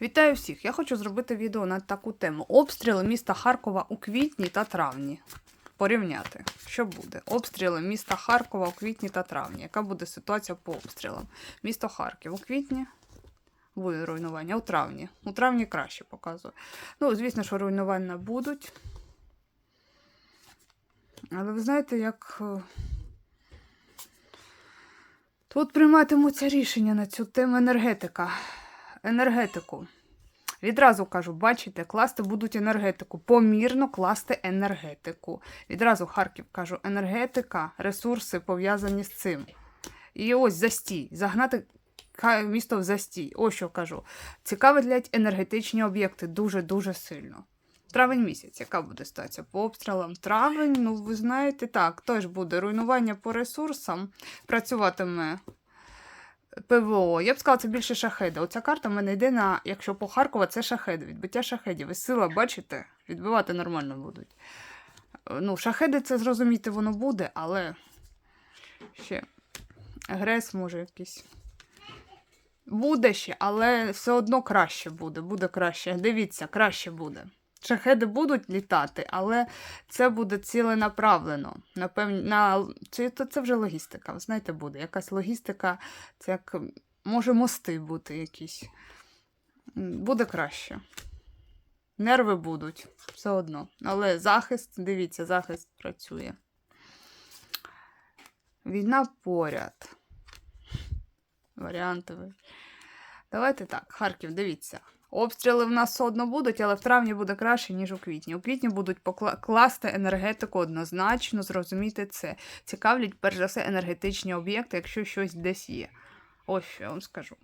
Вітаю всіх! Я хочу зробити відео на таку тему: обстріли міста Харкова у квітні та травні. Порівняти, що буде? Обстріли міста Харкова у квітні та травні. Яка буде ситуація по обстрілам? Місто Харків у квітні буде руйнування, у травні. У травні краще показує. Ну, звісно, що руйнування будуть. Але ви знаєте, як. е, Тут прийматимуться рішення на цю тему енергетика. Енергетику. Відразу кажу, бачите, класти будуть енергетику. Помірно класти енергетику. Відразу Харків кажу, енергетика, ресурси пов'язані з цим. І ось застій. Загнати місто в застій. Ось що кажу. Цікавлять енергетичні об'єкти дуже-дуже сильно. Травень місяць, яка буде ситуація по обстрілам? Травень, ну ви знаєте, так, теж буде руйнування по ресурсам, працюватиме ПВО. Я б сказала, це більше шахеди. Оця карта в мене йде на, якщо по Харкова, це шахеди, відбиття шахедів. І сила, бачите, відбивати нормально будуть. Е, Ну, шахеди це зрозуміти воно буде, але ще грес може якийсь. Буде ще, але все одно краще буде. Буде краще. Дивіться, краще буде. Шахеди будуть літати, але це буде ціленаправлено. Напевно, на... це, це вже логістика. Знаєте, буде. Якась логістика, це як може мости бути якісь. Буде краще. Нерви будуть все одно. Але захист, дивіться, захист працює. Війна поряд. Варіанти. ви. Давайте так, Харків, дивіться. Обстріли в нас одно будуть, але в травні буде краще, ніж у квітні. У квітні будуть покла- класти енергетику однозначно, зрозуміти це. Цікавлять, перш за все, енергетичні об'єкти, якщо щось десь є. Ось що я вам скажу.